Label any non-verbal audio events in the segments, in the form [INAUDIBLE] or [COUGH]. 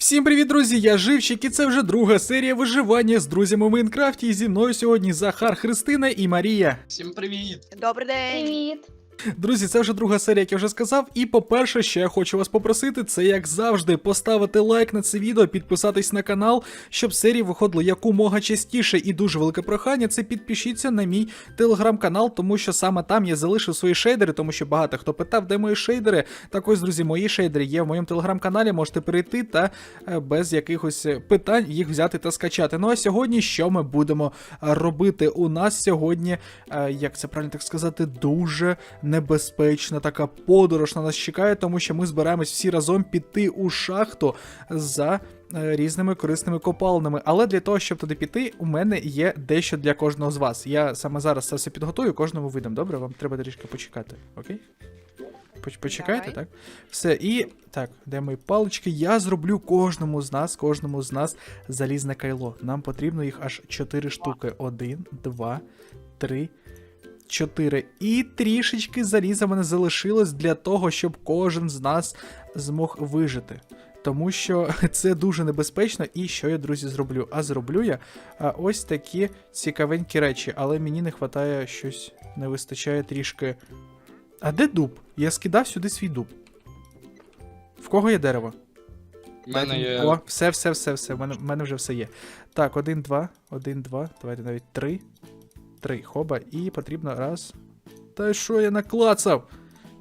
Всім привіт, друзі! Я Живчик, і це вже друга серія виживання з друзями в Майнкрафті. І зі мною сьогодні Захар, Христина і Марія. Всім привіт! Добрий день. Привіт. Друзі, це вже друга серія, як я вже сказав. І по-перше, що я хочу вас попросити, це як завжди поставити лайк на це відео, підписатись на канал, щоб серії виходили якомога частіше. І дуже велике прохання це підпишіться на мій телеграм-канал, тому що саме там я залишив свої шейдери, тому що багато хто питав, де мої шейдери. Так ось, друзі, мої шейдери є в моєму телеграм-каналі. Можете перейти та е, без якихось е, питань їх взяти та скачати. Ну а сьогодні що ми будемо робити? У нас сьогодні, е, як це правильно так сказати, дуже небезпечна така подорож на нас чекає, тому що ми збираємось всі разом піти у шахту за. е, Різними корисними копалинами, але для того, щоб туди піти, у мене є дещо для кожного з вас. Я саме зараз це все підготую, кожному видам. Добре, вам треба трішки почекати. Окей? Почекайте, Давай. так? Все, і так, де мої палички? Я зроблю кожному з нас, кожному з нас залізне кайло. Нам потрібно їх аж 4 штуки. Один, два, три, чотири. І трішечки заліза мене залишилось для того, щоб кожен з нас змог вижити. Тому що [LAUGHS] це дуже небезпечно, і що я, друзі, зроблю? А зроблю я ось такі цікавенькі речі, але мені не вистачає щось, не вистачає трішки. А де дуб? Я скидав сюди свій дуб. В кого є дерево? У мене Дайте є. О, все, все, все, все. В мене, мене вже все є. Так, один, два, один, два. Давайте навіть три. Три. Хоба. І потрібно раз. Та що я наклацав?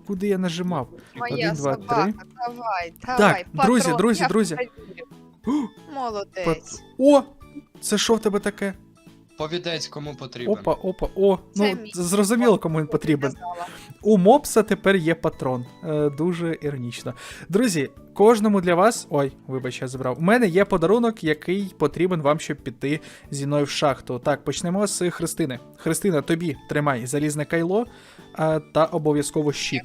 Куди я нажимав? Моя Один, два, собака, три. давай, давай. друзі, патрон, друзі, я друзі. тебе вірю. О, Молодець. О! Це що в тебе таке? Повідець кому потрібен. Опа, опа, о. Це Ну, мій зрозуміло, кому він потрібен. знала. У мопса тепер є патрон. Е, дуже іронічно. Друзі, кожному для вас. Ой, вибач, я забрав. У мене є подарунок, який потрібен вам, щоб піти зі мною в шахту. Так, почнемо з Христини. Христина, тобі тримай залізне кайло е, та обов'язково щит.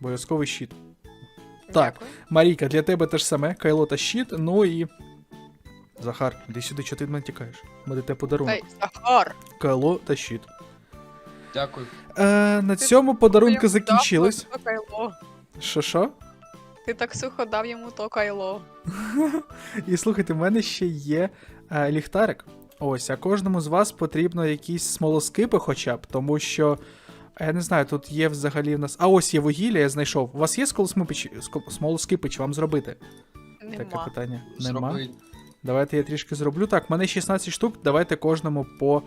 Обов'язковий щит. Так. Марійка, для тебе те ж саме, кайло та щит. Ну і. Захар, іди сюди, чого ти мене тікаєш? У мене те подарунок. Захар. Кайло та щит. Дякую. Е, на Ти цьому подарунки дав закінчились. то кайло. Що що? Ти так сухо дав йому то кайло. І слухайте, в мене ще є е, ліхтарик. Ось, а кожному з вас потрібно якісь смолоскипи хоча б, тому що. Я не знаю, тут є взагалі в нас. А ось є вугілля, я знайшов. У вас є сколосмипич- ско- смолоскипи, чи вам зробити? Таке питання. Нема. Зроби. Давайте я трішки зроблю. Так, в мене 16 штук, давайте кожному по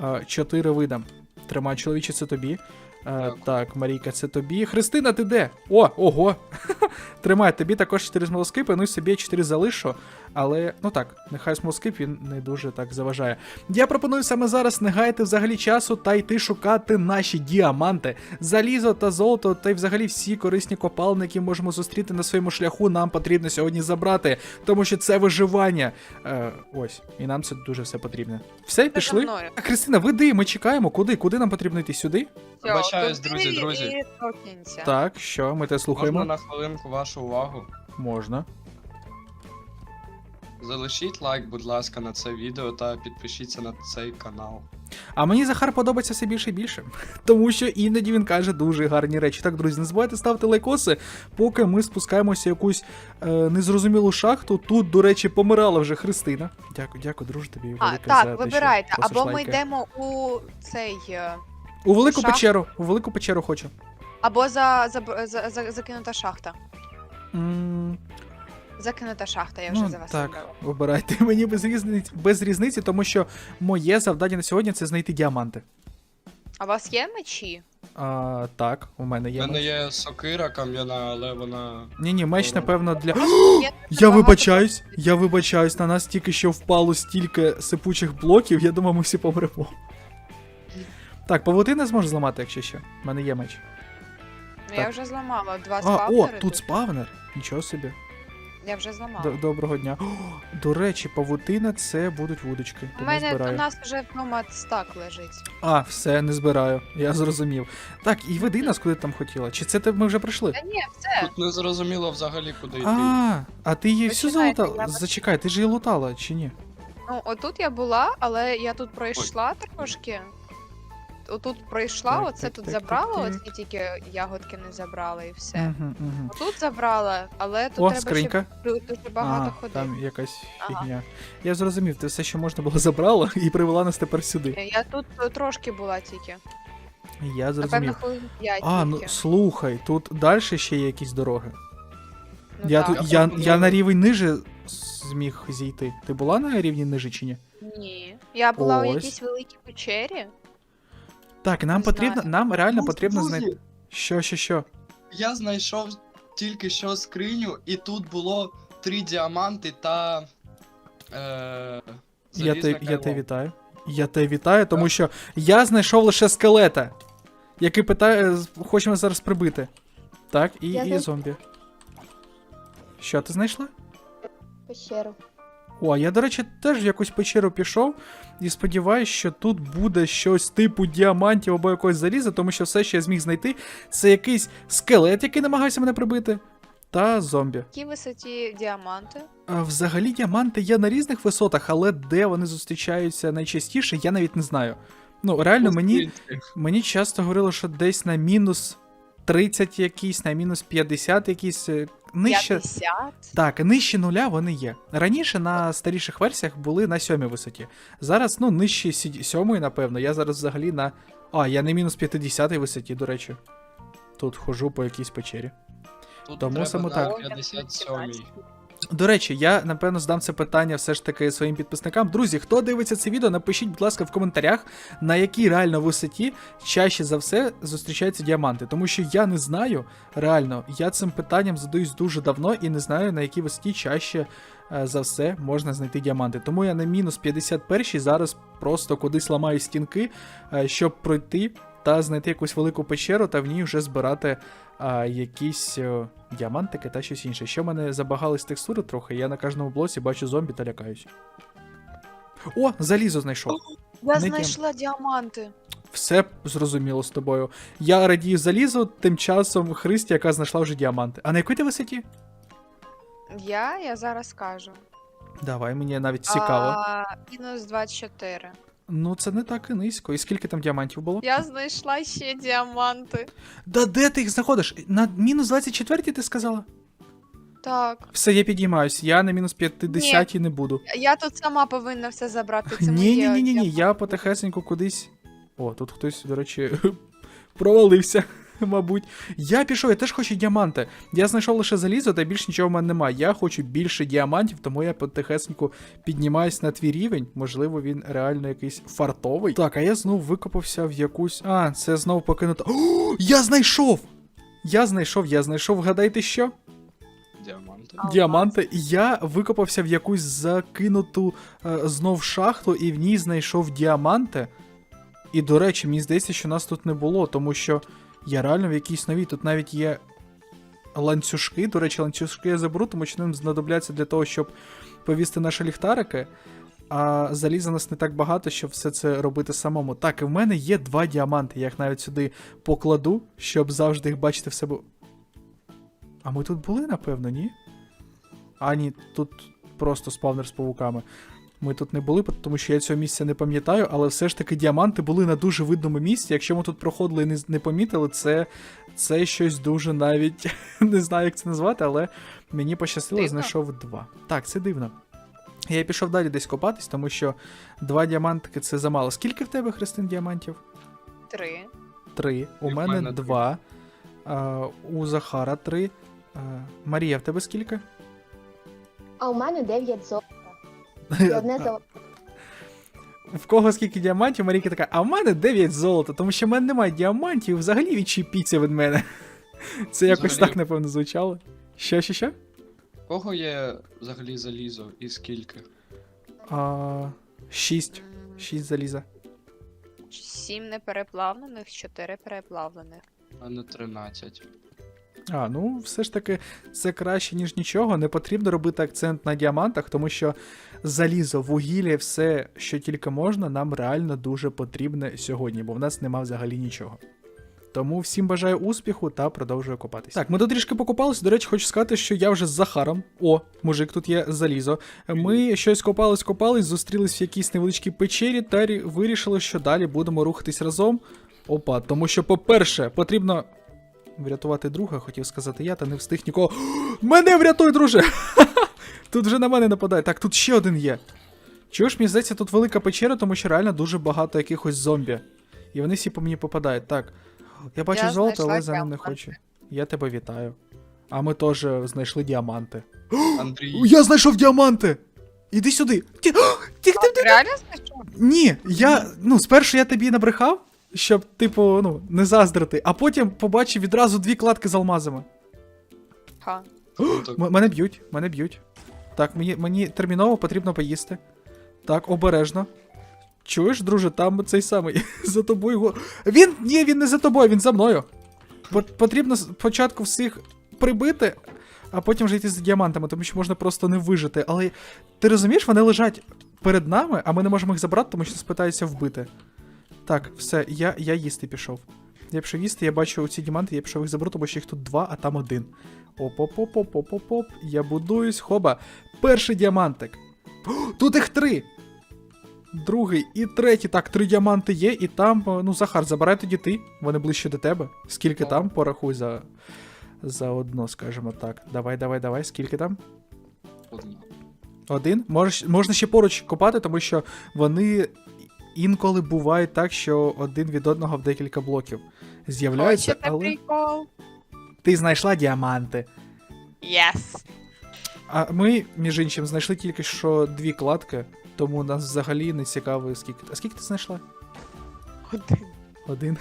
е, 4 видам. Тримай, чоловіче, це тобі. Е, так, Марійка, це тобі. Христина, ти де? О, ого! [LAUGHS] Тримай, тобі також 4 смолоскипи, ну і собі я 4 залишу. Але, ну так, нехай смолоскип він не дуже так заважає. Я пропоную саме зараз не гаяти взагалі часу та йти шукати наші діаманти, залізо та золото, та й взагалі всі корисні копалини, які можемо зустріти на своєму шляху, нам потрібно сьогодні забрати, тому що це виживання. Е, ось, і нам це дуже все потрібно. Все, пішли? Христина, веди, ми чекаємо. Куди? Куди нам потрібно йти? Сюди? Всьо, Вибачаюсь, друзі, друзі. Так, що, ми те слухаємо? Можна на хвилинку вашу увагу. Можна. Залишіть лайк, будь ласка, на це відео та підпишіться на цей канал. А мені Захар подобається все більше і більше, [LAUGHS] тому що іноді він каже дуже гарні речі. Так, друзі, не забувайте ставити лайкоси, поки ми спускаємося в якусь е, незрозумілу шахту. Тут, до речі, помирала вже Христина. Дякую, дякую, друже, тобі велике А, за так, те, що вибирайте. просиш Або ми лайки. йдемо у цей. е, у велику шахту. печеру. У велику печеру хочу. Або за, за, за, за закинута шахта. м Закинута шахта, я вже ну, за вас так, вибрала. вибирайте [LAUGHS] мені без різниці, без різниці, тому що моє завдання на сьогодні це знайти діаманти. А у вас є мечі? А, так, у мене У є. мене є сокира кам'яна, але вона. Ні, ні, меч, напевно, для. Є Я [GASPS] багато- вибачаюсь, я вибачаюсь, на нас тільки що впало стільки сипучих блоків, я думаю, ми всі помремо. Так, павутина зможе зламати, якщо що. У мене є меч. Ну, я так. вже зламала два А, спавнери. о, тут спавнер. Нічого собі. Я вже зламала. Д- Доброго дня. О, до речі, павутина це будуть вудочки. У Тому мене збираю. у нас вже вдома стак лежить. А, все, не збираю. Я зрозумів. Так, і веди нас куди ти там хотіла. Чи це ми вже прийшли? Та ні, все. Тут не зрозуміло взагалі куди йти. А, а ти її всю Починайте, залутала? я вас- Зачекай, ти ж її лутала, чи ні? Ну, отут я була, але я тут пройшла трошки. Отут пройшла, Так, оце так, тут так, забрала, так, так. оці тільки ягодки не забрала і все. Угу, угу. Отут забрала, але тут О, треба скринька. ще ду- дуже багато Ага, ходити. там якась Ага. фігня. Я зрозумів, ти все, що можна було забрала, [LAUGHS] і привела нас тепер сюди. Я тут е, трошки була тільки. Я Напевно, зрозумів. хвилин 5 А, ну тільки. слухай, тут далі ще є якісь дороги. Ну, я, так. тут, Я я, я на рівень ниже зміг зійти. Ти була на рівні ниже чи ні? Ні. Я була у Ось. якійсь великій печері. Так, нам Не потрібно, знаю. нам реально Ну, потрібно друзі, знайти. Що, що, що? Я знайшов тільки що скриню, і тут було три діаманти та. Е, Я залізне те, я кайло. те вітаю. Я те вітаю, тому що я знайшов лише скелета, який питає, хочемо зараз прибити. Так, і, Я і знай- зомбі. Що ти знайшла? Пещеру. О, я, до речі, теж в якусь печеру пішов і сподіваюся, що тут буде щось типу діамантів або якогось заліза, тому що все, що я зміг знайти, це якийсь скелет, який намагався мене прибити, та зомбі. В якій висоті діаманти? А, Взагалі діаманти є на різних висотах, але де вони зустрічаються найчастіше, я навіть не знаю. Ну, реально, мені, мені часто говорили, що десь на мінус 30 якісь, на мінус 50 якийсь. е, Нижче. 50? Так, нижче нуля вони є. Раніше на старіших версіях були на сьомій висоті. Зараз, ну, нижче сьомої, напевно. Я зараз взагалі на. А, я на мінус 50 висоті, до речі. Тут хожу по якійсь печері. Тут Тому треба саме на так. 57-й. До речі, я напевно здам це питання все ж таки своїм підписникам. Друзі, хто дивиться це відео, напишіть, будь ласка, в коментарях, на якій реально висоті чаще за все зустрічаються діаманти. Тому що я не знаю, реально, я цим питанням задаюсь дуже давно і не знаю, на якій висоті чаще е, за все можна знайти діаманти. Тому я на мінус 51 зараз просто кудись ламаю стінки, е, щоб пройти та знайти якусь велику печеру та в ній вже збирати а, якісь е, діамантики та щось інше. Що в мене забагались текстури трохи, я на кожному блоці бачу зомбі та лякаюсь. О, залізо знайшов. Я Не знайшла діаманти. Все зрозуміло з тобою. Я радію залізу, тим часом Христі, яка знайшла вже діаманти. А на якій ти висоті? Я, я зараз скажу. Давай, мені навіть цікаво. А, мінус 24. Ну, це не так і низько. І скільки там діамантів було? Я знайшла ще діаманти. Да де ти їх знаходиш? На мінус 24 ти сказала? Так. Все, я підіймаюсь. Я на мінус 50 не буду. Я тут сама повинна все забрати. Це Ні, ні, ні, ні, ні. Я потихесеньку кудись. О, тут хтось, до речі, [LAUGHS] провалився, [LAUGHS] мабуть. Я пішов, я теж хочу діаманти. Я знайшов лише залізо, та більш нічого в мене немає. Я хочу більше діамантів, тому я потихесеньку піднімаюсь на твій рівень. Можливо, він реально якийсь фартовий. Так, а я знов викопався в якусь. А, це знов покинуто. О, я знайшов! Я знайшов, я знайшов, вгадайте що? Діаманти. Діаманти. Я викопався в якусь закинуту е, знов шахту, і в ній знайшов діаманти. І, до речі, мені здається, що нас тут не було, тому що я реально в якійсь новій. Тут навіть є ланцюжки. До речі, ланцюжки я заберу, тому що ним знадобляться для того, щоб повісти наші ліхтарики. А заліза нас не так багато, щоб все це робити самому. Так, і в мене є два діаманти. Я їх навіть сюди покладу, щоб завжди їх бачити в себе. А ми тут були, напевно, ні? А, ні, тут просто спавнер з павуками. Ми тут не були, тому що я цього місця не пам'ятаю, але все ж таки діаманти були на дуже видному місці. Якщо ми тут проходили і не, не помітили, це, це щось дуже навіть [LAUGHS] не знаю, як це назвати, але мені пощастило, Дивно. знайшов два. Так, це дивно. Я пішов далі десь копатись, тому що два діамантики це замало. Скільки в тебе, Христин, діамантів? Три. Три. У мене, мене два. А, у Захара три. А, Марія, в тебе скільки? А у мене 9 золота. І одне золото. В кого скільки діамантів, Марійка така, а в мене 9 золота, тому що в мене немає діамантів, взагалі відчіпіться від мене. [LAUGHS] Це якось Взагалі. так, напевно, звучало. Що, що, що? У Кого є взагалі залізо і скільки? А, шість. М, Шість заліза. Сім непереплавлених, чотири переплавлених. А не 13. А, ну все ж таки, це краще, ніж нічого. Не потрібно робити акцент на діамантах, тому що залізо, вугілля, все, що тільки можна, нам реально дуже потрібне сьогодні, бо в нас нема взагалі нічого. Тому всім бажаю успіху та продовжую копатись. Так, ми тут трішки покопались. До речі, хочу сказати, що я вже з Захаром. О, мужик, тут є залізо. Ми щось копались, копались, зустрілись в якійсь невеличкій печері та вирішили, що далі будемо рухатись разом. Опа, тому що, по-перше, потрібно. Врятувати друга, хотів сказати я, та не встиг нікого. [GASPS] Мене врятуй, друже! [LAUGHS] Тут вже на мене нападає. Так, тут ще один є. Чуєш, мені здається, тут велика печера, тому що реально дуже багато якихось зомбі. І вони всі по мені попадають. Так. Я бачу Я золото, але за ним не хочу. Я тебе вітаю. А ми теж знайшли діаманти. [GASPS] Андрій. Я знайшов діаманти! Іди сюди. Ті... [GASPS] Тих, тих, тих. Реально знайшов? Ні, я. Ну, спершу я тобі набрехав, щоб, типу, ну, не заздрити, а потім побачив відразу дві кладки з алмазами. Ха. М- мене б'ють, мене б'ють. Так, мені, мені терміново потрібно поїсти. Так, обережно. Чуєш, друже, там цей самий [LAUGHS] за тобою. го- Він. Ні, він не за тобою, він за мною. По- Потрібно спочатку всіх прибити, а потім вже йти з діамантами, тому що можна просто не вижити. Але ти розумієш, вони лежать перед нами, а ми не можемо їх забрати, тому що нас питаються вбити. Так, все, я, я їсти пішов. Я пішов їсти, я бачу ці діаманти, я пішов їх заберу, тому що їх тут два, а там один. Оп-оп-оп-оп-оп-оп. Я будуюсь, хоба. Перший діамантик. О, Тут їх три. Другий і третій. Так, три діаманти є, і там, е, ну, Захар, забирай тоді ти. Вони ближче до тебе. Скільки Так. там, порахуй за. За одно, скажімо так. Давай, давай, давай. Скільки там? Одна. Один. Можеш, можна ще поруч копати, тому що вони інколи бувають так, що один від одного в декілька блоків з'являються, Хочете але прикол? ти знайшла діаманти. Єс. А ми, між іншим, знайшли тільки що дві кладки, тому нас взагалі не цікаво, скільки. А скільки ти знайшла? Один. Один.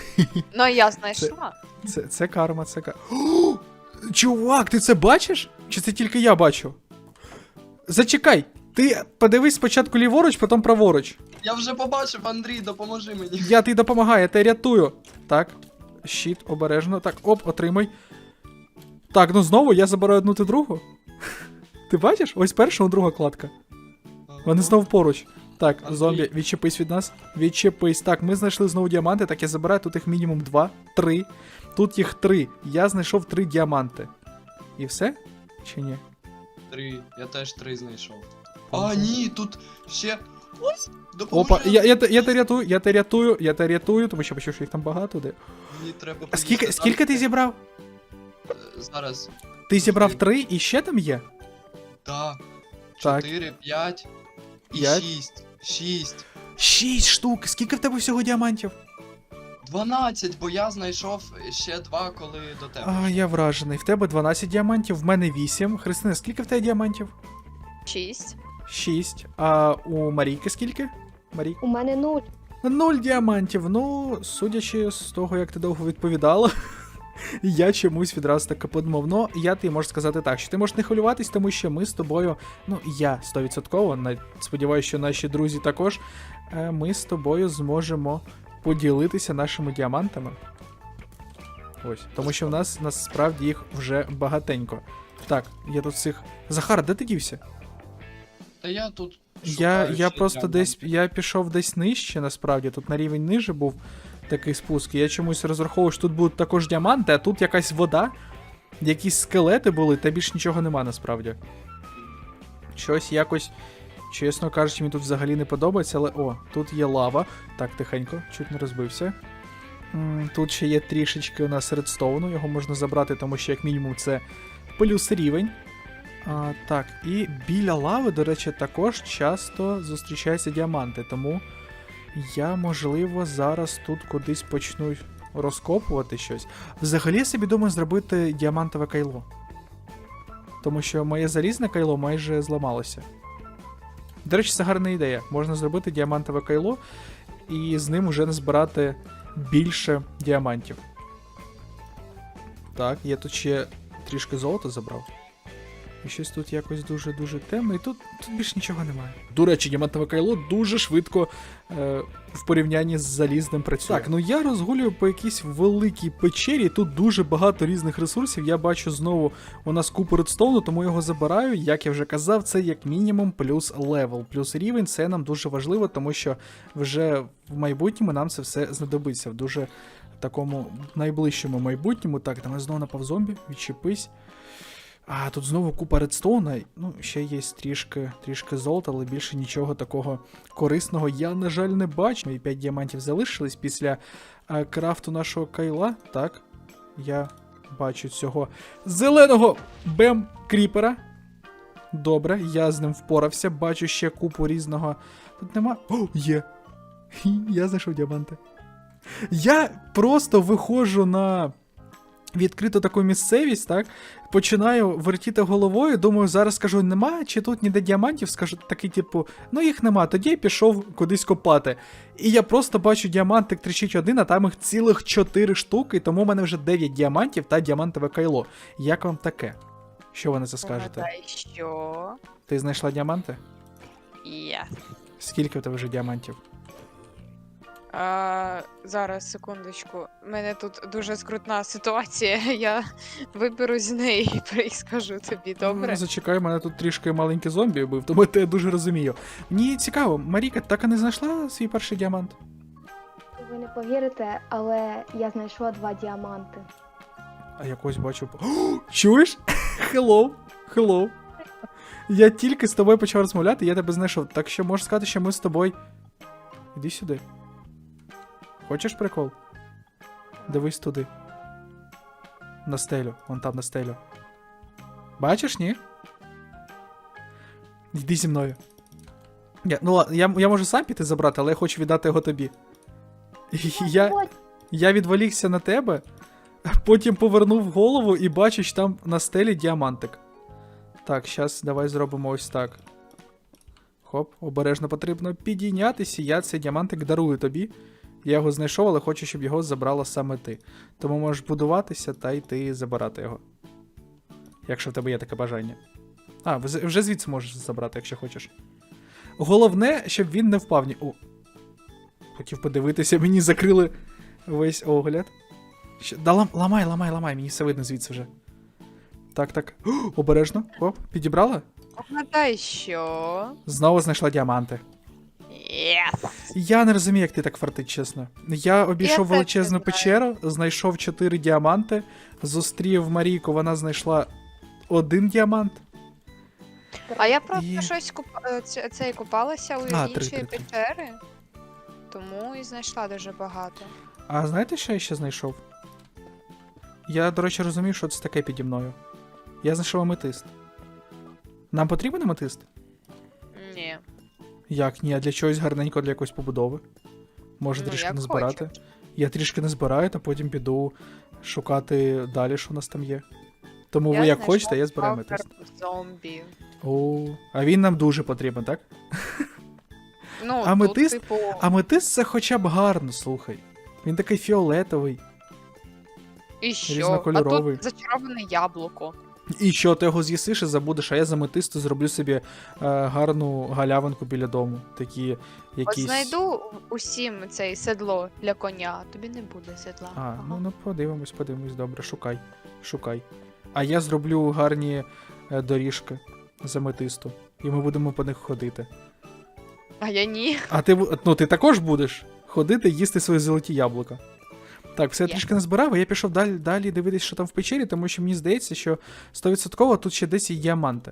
Ну, я знайшла. Це, це карма, це карма. О! Чувак, ти це бачиш? Чи це тільки я бачу? Зачекай! Ти подивись спочатку ліворуч, потім праворуч. Я вже побачив, Андрій, допоможи мені. Я ти допомагаю, я тебе рятую. Так. Щит, обережно. Так, оп, отримай. Так, ну знову я забираю одну ти другу. [LAUGHS] Ти бачиш? Ось перша, а друга кладка. Вони знову поруч. Так, зомбі, відчепись від нас. Відчепись. Так, ми знайшли знову діаманти. Так, я забираю тут їх мінімум два, три. Тут їх три. Я знайшов три діаманти. І все? Чи ні? Три. Я теж три знайшов. А, ні, тут ще. Ось! Допоможи. Опа, я, я, те- я те рятую, я те рятую, я те рятую, тому що бачу, що їх там багато. Де. Мені треба А скільки, поїсти. скільки ти зібрав? Е, Зараз. Ти зібрав Три. три і ще там є? Да. Так. Чотири, п'ять і П'ять. шість. Шість. Шість штук. Скільки в тебе всього діамантів? Дванадцять, бо я знайшов ще два, коли до тебе. А, я вражений. В тебе 12 діамантів, в мене 8. Христина, скільки в тебе діамантів? Шість. 6. А у Марійки скільки? Марійка? У мене нуль. Нуль діамантів. Ну, судячи з того, як ти довго відповідала, [LAUGHS] я чомусь відразу таки подумав. Ну, я тобі можу сказати так, що ти можеш не хвилюватись, тому що ми з тобою, ну, я 100%, сподіваюся, що наші друзі також, е, ми з тобою зможемо поділитися нашими діамантами. Ось, тому що в нас насправді їх вже багатенько. Так, я тут цих. Захар, де ти дівся? Та я тут. Я, я просто десь. Я пішов десь нижче, насправді. Тут на рівень ниже був такий спуск. Я чомусь розраховував, що тут будуть також діаманти, а тут якась вода, якісь скелети були, та більш нічого нема насправді. Щось якось, чесно кажучи, мені тут взагалі не подобається, але о, тут є лава. Так, тихенько, чуть не розбився. Тут ще є трішечки у нас редстоуну, його можна забрати, тому що, як мінімум, це плюс рівень. А, так, і біля лави, до речі, також часто зустрічаються діаманти, тому я, можливо, зараз тут кудись почну розкопувати щось. Взагалі я собі думаю зробити діамантове кайло. Тому що моє залізне кайло майже зламалося. До речі, це гарна ідея. Можна зробити діамантове кайло і з ним уже назбирати більше діамантів. Так, я тут ще трішки золота забрав. І щось тут якось дуже-дуже темно, і тут, тут більше нічого немає. До речі, діамантове кайло дуже швидко е, в порівнянні з залізним працює. Так, ну я розгулюю по якійсь великій печері. Тут дуже багато різних ресурсів. Я бачу знову у нас купу редстоуну, тому його забираю. Як я вже казав, це як мінімум плюс левел, плюс рівень. Це нам дуже важливо, тому що вже в майбутньому нам це все знадобиться в дуже такому найближчому майбутньому. Так, давай знову напав зомбі, відчепись. А, тут знову купа редстоуна. Ну, ще є трішки, трішки золота, але більше нічого такого корисного я, на жаль, не бачу. Мої 5 діамантів залишились після е, крафту нашого кайла. Так, я бачу цього зеленого бем кріпера. Добре, я з ним впорався. Бачу ще купу різного. Тут нема. О, є. Я знайшов діаманти. Я просто виходжу на відкриту таку місцевість, так? Починаю вертіти головою, думаю, зараз скажу, нема, чи тут ніде діамантів, скажу такий, типу, ну їх нема. Тоді я пішов кудись копати. І я просто бачу діамантик тричить один, а там їх цілих 4 штуки, тому в мене вже 9 діамантів та діамантове кайло. Як вам таке? Що ви на це скажете? Що? Ти знайшла діаманти? Yes. Скільки в тебе вже діамантів? А, зараз, секундочку. У мене тут дуже скрутна ситуація. [LAUGHS] Я виберу з неї і скажу тобі, добре? Ну, зачекай, мене тут трішки маленький зомбі вбив, тому я дуже розумію. Мені цікаво, Маріка так і не знайшла свій перший діамант? Ви не повірите, але я знайшла два діаманти. А якось бачу. О, [GASPS] чуєш? [LAUGHS] Hello, hello. Я тільки з тобою почав розмовляти, я тебе знайшов. Так що можеш сказати, що ми з тобою. Іди сюди. Хочеш прикол? Дивись туди. На стелю, вон там на стелю. Бачиш, ні? Йди зі мною. Я, ну я, я можу сам піти забрати, але я хочу віддати його тобі. [LAUGHS] Я, я відволікся на тебе, потім повернув голову і бачу, що там на стелі діамантик. Так, зараз давай зробимо ось так. Хоп, обережно потрібно підійнятися. Я цей діамантик дарую тобі. Я його знайшов, але хочу, щоб його забрала саме ти. Тому можеш будуватися та йти забирати його. Якщо в тебе є таке бажання. А, вже звідси можеш забрати, якщо хочеш. Головне, щоб він не впав ні. О. Хотів подивитися, мені закрили весь огляд. Що... Да лам... ламай, ламай, ламай, мені все видно звідси вже. Так, так. О, [GASPS] обережно. Оп, підібрала? Що? Знову знайшла діаманти. Yes. Я не розумію, як ти так фартить, чесно. Я обійшов теж величезну печеру, знайшов 4 діаманти, зустрів Марійку, вона знайшла один діамант. А я просто І- щось куп... е, ц- цей купалася у А, три, іншій три, три. печери, тому і знайшла дуже багато. А знаєте, що я ще знайшов? Я, до речі, розумію, що це таке піді мною. Я знайшов аметист. Нам потрібен аметист? Як ні, а для чогось гарненько для якоїсь побудови. Може Ну, трішки як назбирати. хочеш. Я трішки не збираю, та потім піду шукати далі, що у нас там є. Тому Я ви як хочете, я збираю аметист. Зомбі. О, а він нам дуже потрібен, так? Ну, Аметист? типу, Аметист це хоча б гарно, слухай. Він такий фіолетовий. і що? А тут зачароване яблуко. І що ти його з'їсиш і забудеш, а я з аметисту зроблю собі е, гарну галявинку біля дому. Такі якісь. От знайду усім цей седло для коня, тобі не буде седла. А, Ага. ну, ну подивимось, подивимось, добре, шукай, шукай. А я зроблю гарні е, доріжки з аметисту, і ми будемо по них ходити. А я ні. А ти, ну, ти також будеш ходити їсти свої золоті яблука. Так, все я трішки назбирав, а я пішов далі, далі дивитись, що там в печері, тому що мені здається, що 100% тут ще десь є діаманти.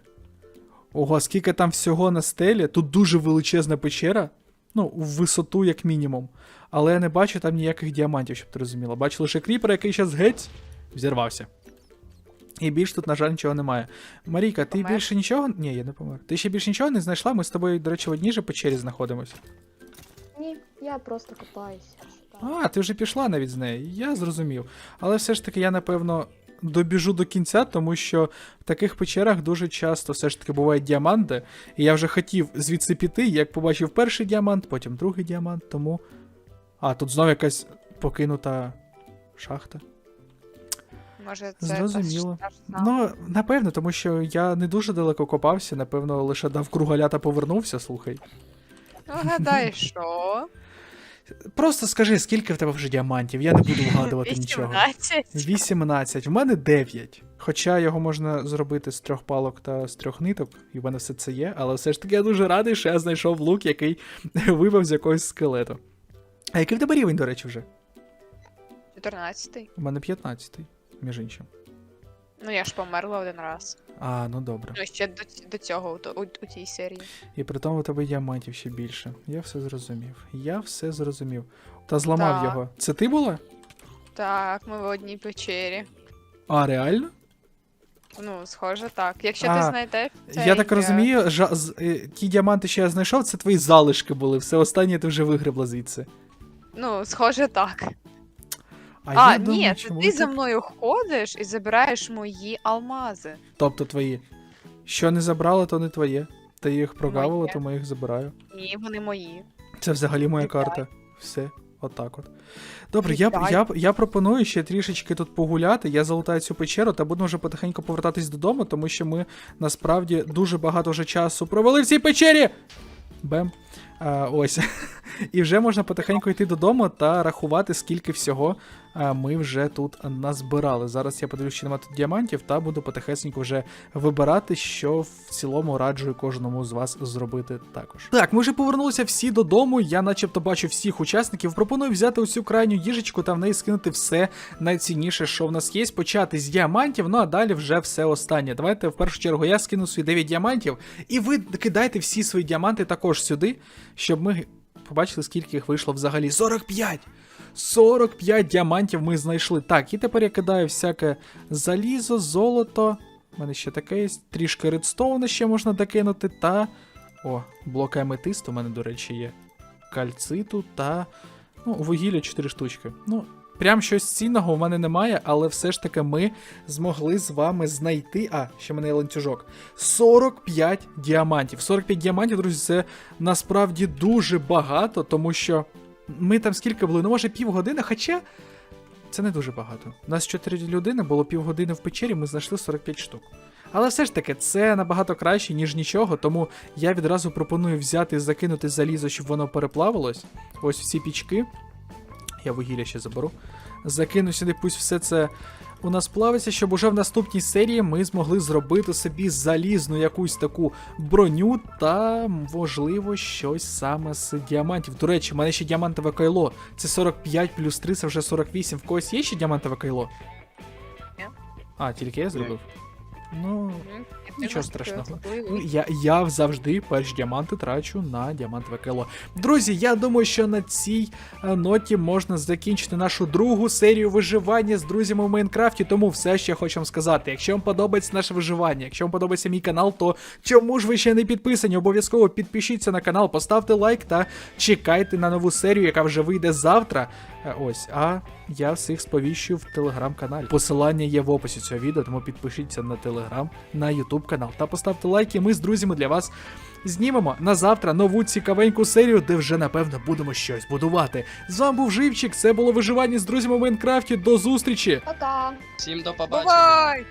Ого, скільки там всього на стелі, тут дуже величезна печера. Ну, в висоту, як мінімум. Але я не бачу там ніяких діамантів, щоб ти розуміла. Бачу лише кріпер, який зараз геть взірвався. І більш тут, на жаль, нічого немає. Марійка, ти Помер? більше нічого. Ні, я не помер. Ти ще більше нічого не знайшла? Ми з тобою, до речі, в одній же печері знаходимося. ні, я просто купаюся. А, ти вже пішла навіть з неї. Я зрозумів. Але все ж таки я, напевно, добіжу до кінця, тому що в таких печерах дуже часто все ж таки бувають діаманти. І я вже хотів звідси піти, як побачив перший діамант, потім другий діамант, тому. А, тут знову якась покинута шахта. Може, це Зрозуміло. Ну, напевно, тому що я не дуже далеко копався, напевно, лише дав кругаля та повернувся, слухай. Ну, гадай, що? Просто скажи, скільки в тебе вже діамантів, я не буду вгадувати [LAUGHS] нічого. 18. 18. В мене 9. Хоча його можна зробити з трьох палок та з трьох ниток, і в мене все це є, але все ж таки я дуже радий, що я знайшов лук, який [LAUGHS] випав з якогось скелету. А який в тебе рівень, до речі, вже? 14-й. У мене 15-й, між іншим. Ну я ж померла один раз. А, ну добре. Ну ще до, до цього у, у, у тій серії. І при тому у тебе діамантів ще більше. Я все зрозумів. Я все зрозумів. Та зламав Так. його. Це ти була? Так, ми в одній печері. А, реально? Ну, схоже, так. Якщо А, ти знайдеш. я так розумію, жа- е, ті діаманти, що я знайшов, це твої залишки були. Все останнє ти вже вигребла звідси. Ну, схоже, так. А, А, я ні, думаю, це чому ти так? за мною ходиш і забираєш мої алмази. Тобто твої. Що не забрала, то не твоє. Ти їх прогавила, Моє. тому я їх забираю. Ні, вони мої. Це взагалі моя Вітаю. карта. Все, отак от. Добре, я, Вітаю. я, я пропоную ще трішечки тут погуляти. Я залутаю цю печеру та будемо вже потихеньку повертатись додому, тому що ми насправді дуже багато вже часу провели в цій печері. Бем. А, ось. [LAUGHS] І вже можна потихеньку йти додому та рахувати, скільки всього ми вже тут назбирали. Зараз я подивлюсь, чи тут діамантів, та буду потихесеньку вже вибирати, що в цілому раджую кожному з вас зробити також. Так, ми вже повернулися всі додому. Я, начебто, бачу всіх учасників. Пропоную взяти усю крайню їжечку та в неї скинути все найцінніше, що в нас є. Почати з діамантів, ну а далі вже все останнє. Давайте в першу чергу я скину свої 9 діамантів, і ви кидайте всі свої діаманти також сюди, щоб ми побачили, скільки їх вийшло взагалі. 45! 45 діамантів ми знайшли. Так, і тепер я кидаю всяке залізо, золото. У мене ще таке є. Трішки редстоуна ще можна докинути. Та. О, блок аметисту у мене, до речі, є. Кальциту та. Ну, вугілля 4 штучки. Ну, прям щось цінного у мене немає, але все ж таки ми змогли з вами знайти. А, ще в мене є ланцюжок. 45 діамантів. 45 діамантів, друзі, це насправді дуже багато, тому що ми там скільки були? Ну, може, півгодини, хоча. Це не дуже багато. У нас 4 людини, було півгодини в печері, ми знайшли 45 штук. Але все ж таки, це набагато краще, ніж нічого, тому я відразу пропоную взяти і закинути залізо, щоб воно переплавилось. Ось всі пічки. Я вугілля ще заберу. Закину сюди, пусть все це у нас плавиться, щоб уже в наступній серії ми змогли зробити собі залізну якусь таку броню та, можливо, щось саме з діамантів. До речі, в мене ще діамантове кайло. Це 45 плюс 3, це вже 48. В когось є ще діамантове кайло? А, тільки я зробив? Ну, Нічого страшного. Ну, Я, я завжди перші діаманти трачу на діамантове кайло. Друзі, я думаю, що на цій е, ноті можна закінчити нашу другу серію виживання з друзями в Майнкрафті. Тому все, я хочу вам сказати. Якщо вам подобається наше виживання, якщо вам подобається мій канал, то чому ж ви ще не підписані? Обов'язково підпишіться на канал, поставте лайк та чекайте на нову серію, яка вже вийде завтра. Е, Ось, а я всіх сповіщу в телеграм-каналі. Посилання є в описі цього відео, тому підпишіться на телеграм, на ютуб канал та поставте лайки. Ми з друзями для вас знімемо на завтра нову цікавеньку серію, де вже напевно будемо щось будувати. З вами був Живчик, це було виживання з друзями в Майнкрафті. До зустрічі! Пока. Всім до побачення. Бувай!